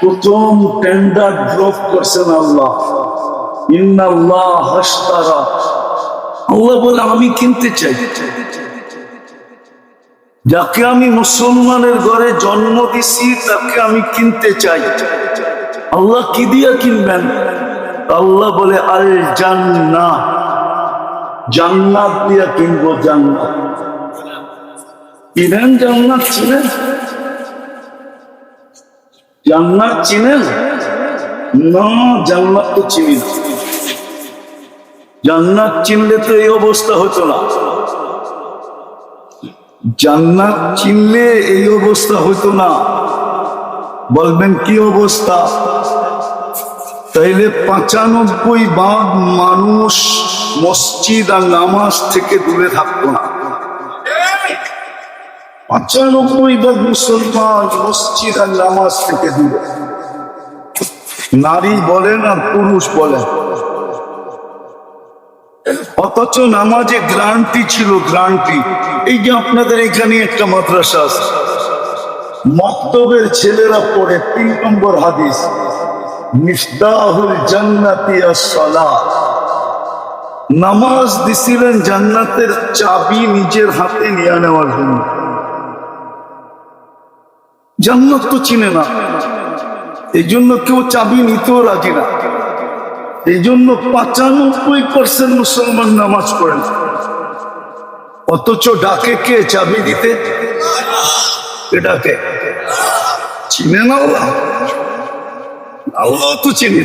প্রথম tender drop করছেন আল্লাহ। আল্লাহ বলে, আমি কিনতে চাই। যাকে আমি মুসলমানের ঘরে জন্ম দিছি, তাকে আমি কিনতে চাই। আল্লাহ কি দিয়া কিনবেন? আল্লাহ বলে আল জান্না জান্নাত দিয়া কিনবো জান্নাত। কিনেন জান্নাত ছিলেন জান্নাত চিনেন? না, জান্নাত তো চিনি না। জান্নাত চিনলে তো এই অবস্থা হতো না। জান্নাত চিনলে এই অবস্থা হতো না। বলবেন, কি অবস্থা? তাইলে পাঁচানব্বই ভাগ মানুষ মসজিদ আর নামাজ থেকে দূরে থাকতো না। পঁচানব্বই ভাগ মুসলমান মসজিদ আর নামাজ থেকে দূরে নারী বলেন আর পুরুষ বলেন অথচ নামাজে গ্রান্টি ছিল গ্রান্টি। এই যে আপনাদের এখানে একটা মাদ্রাসা মক্তবের ছেলেরা পড়ে তিন নম্বর হাদিস মিফতাহুল জান্নাতি as-সালাত নামাজ দিছিলেন জান্নাতের চাবি নিজের হাতে নিয়ে নেওয়ার জন্য। জান্নাত তো চিনে না। এই জন্য কেউ চাবি নিতেও রাজি না। এই জন্য পঁচানব্বই পার্সেন্ট মুসলমান নামাজ পড়েন অথচ ডাকে কে চাবি দিতে? চিনে না তো চিনি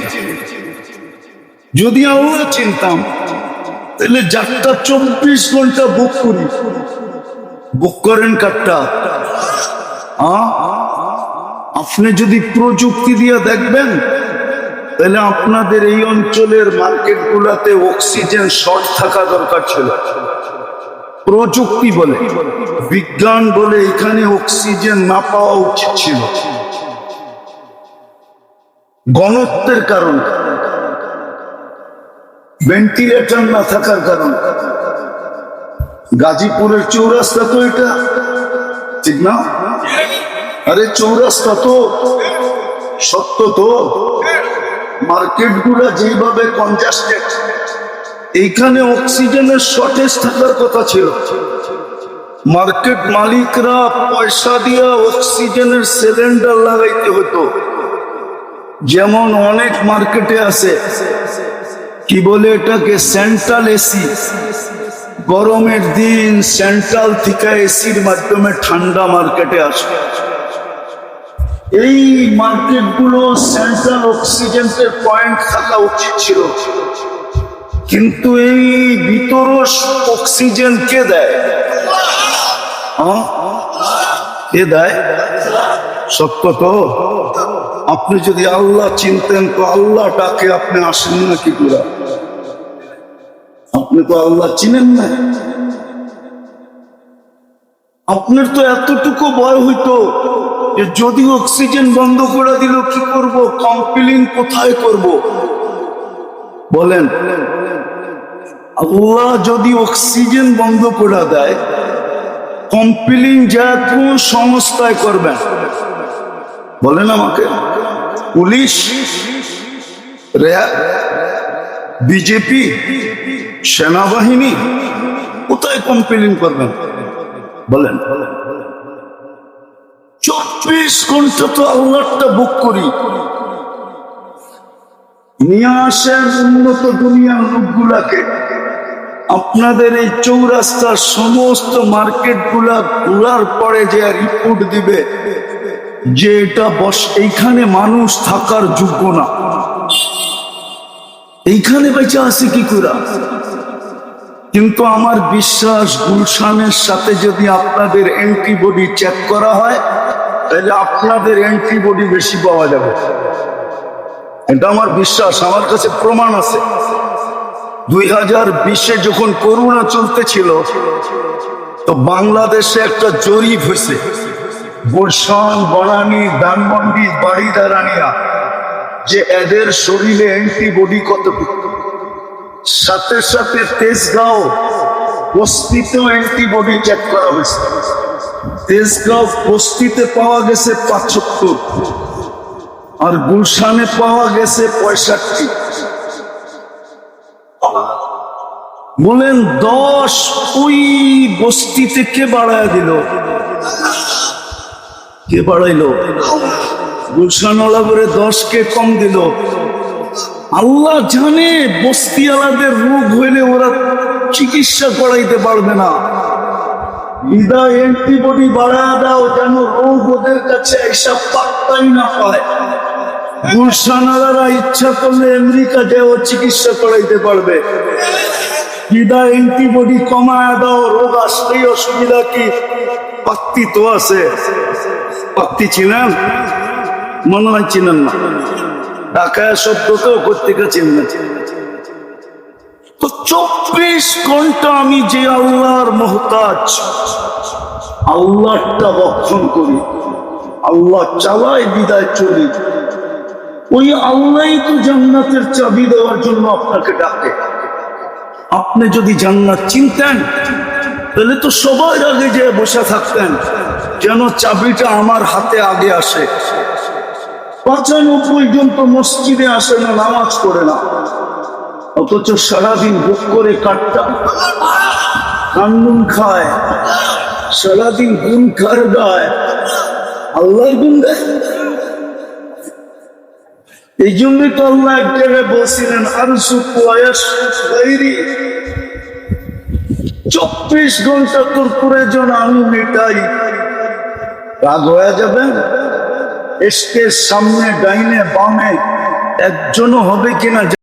যদি আল্লাহ চিনতাম, তাহলে যাত্রা চব্বিশ ঘণ্টা বুক করি। বুক করেন কাটটা হ্যাঁ আপনি যদি প্রযুক্তি দিয়ে দেখবেন, তাহলে আপনাদের এই অঞ্চলের মার্কেট গুলাতে অক্সিজেন শর্ট থাকা দরকার ছিল। প্রযুক্তি বলে, বিজ্ঞান বলে এখানে অক্সিজেন না পাওয়া উচিত ছিল। গণত্বের কারণ, ভেন্টিলেটর না থাকার কারণ। গাজীপুরের চৌরাস্তা তো এটা, ঠিক না? আরে চৌরাস্তা তো সত্য তো। মার্কেটগুলা যেভাবে কনজাস্টেড এইখানে অক্সিজেনের শর্টেজ থাকার কথা ছিল। মার্কেট মালিকরা পয়সা দিয়া অক্সিজেনের সিলিন্ডার লাগাইতে হতো যেমন অনেক মার্কেটে আছে, কি বলে এটাকে সেন্ট্রাল এসি গরমের দিন সেন্ট্রাল থেকে এসির মাধ্যমে ঠান্ডা মার্কেটে আসে। এই মার্কেটগুলো সেন্ট্রাল অক্সিজেনের পয়েন্ট থাকা উচিত ছিল। কিন্তু এই ভিতর অক্সিজেন কে দেয়? কে দেয়? সত্য তো। আপনি যদি আল্লাহ চিনতেন তো আল্লাহ ডাকে, আপনি আসেন না কি করে? আপনি তো আল্লাহ চিনেন না। আপনার তো এতটুকু ভয় হইতো। যদি অক্সিজেন বন্ধ করে দিল, কি করব? কম্পিলিং কোথায় করব? বলেন, আল্লাহ যদি অক্সিজেন বন্ধ করে দেয় কম্পিলিং যা কোন সংস্থায় করবেন বলেন আমাকে। পুলিশ র্যাব বিজেপি, সেনাবাহিনী, কোথায় কম্পিলিং করবেন বলেন বলেন। চব্বিশ ঘণ্টা তো আল্লাহটা বুক করি। নিয়ে লোকগুলাকে। আপনাদের এই চৌরাস্তার সমস্ত মার্কেটগুলা ঘোরার পরে যে রিপোর্ট দিবে, যে এটা বস, এইখানে মানুষ থাকার যোগ্য না। এইখানে বেঁচে আছে কি করে? কিন্তু আমার বিশ্বাস, গুলশানের সাথে যদি আপনাদের অ্যান্টিবডি চেক করা হয় তাহলে আপনাদের অ্যান্টিবডি বেশি পাওয়া যাবে। এটা আমার বিশ্বাস, আমার কাছে প্রমাণ আছে। দুই হাজার বিশে যখন করোনা চলতেছিল, তো বাংলাদেশে একটা জরিপ হয়েছে। গুলশান, বনানি, ধানমন্ডি বাড়ি দাঁড়ানিয়া যে এদের শরীরে অ্যান্টিবডি কতটুকু? সাথে সাথে তেজগাঁও, বস্তিতেও অ্যান্টিবডি চেক করা হয়েছে। তেজগাঁও বস্তিতে পাওয়া গেছে পাঁচত্তর আর গুলশানে পাওয়া গেছে পঁয়ষট্টি। বলেন, দশ ওই বস্তি দিল? কে বাড়াইলো? গুলশানওয়ালা করে দশ কে কম দিল। আল্লাহ জানে বস্তিওয়ালাদের রোগ হইলে ওরা চিকিৎসা করাইতে পারবে না। হৃদয় অ্যান্টিবডি বাড়া দাও যেন রোগ ওদের কাছে এইসব পাত্তাই না পায়। গুলশানারা ইচ্ছা করলে আমেরিকা যেও চিকিৎসা করাইতে পারবে। হৃদয় অ্যান্টিবডি কমায় দাও, রোগ আসলেই অসুবিধা কি? পাত্তি তো আছে। পাত্তি চিনেন? মনে হয় চিনেন না। ঢাকায় শব্দকেও প্রত্যেকে চিনেন। তো চব্বিশ ঘণ্টা আমি যে আল্লাহর মোহতাজ। আল্লাহটা বক্ষণ করি। আল্লাহ চালায় বিদায় চলি। ওই আল্লাহ তো জান্নাতের চাবি দেওয়ার জন্য আপনাকে ডাকে। আপনি যদি জান্নাত চিনতেন, তাহলে তো সবার আগে যে বসে থাকতেন, যেন চাবিটা আমার হাতে আগে আসে। পঁচানব্বই জন তো মসজিদে আসে না, নামাজ পড়ে না। অথচ সারাদিন বুক করে কাটটা কান্দুন খায়, সারাদিন গুণ খার গায় আল্লাহর গুণ। এই জন্যই তো আল্লাহ এক জায়গায় বলছিলেন আর চব্বিশ ঘণ্টা তোর প্রয়োজন, আমি মেটাই। রাগ হয়ে যাবেন এসকের সামনে, ডাইনে, বামে, একজনও হবে কিনা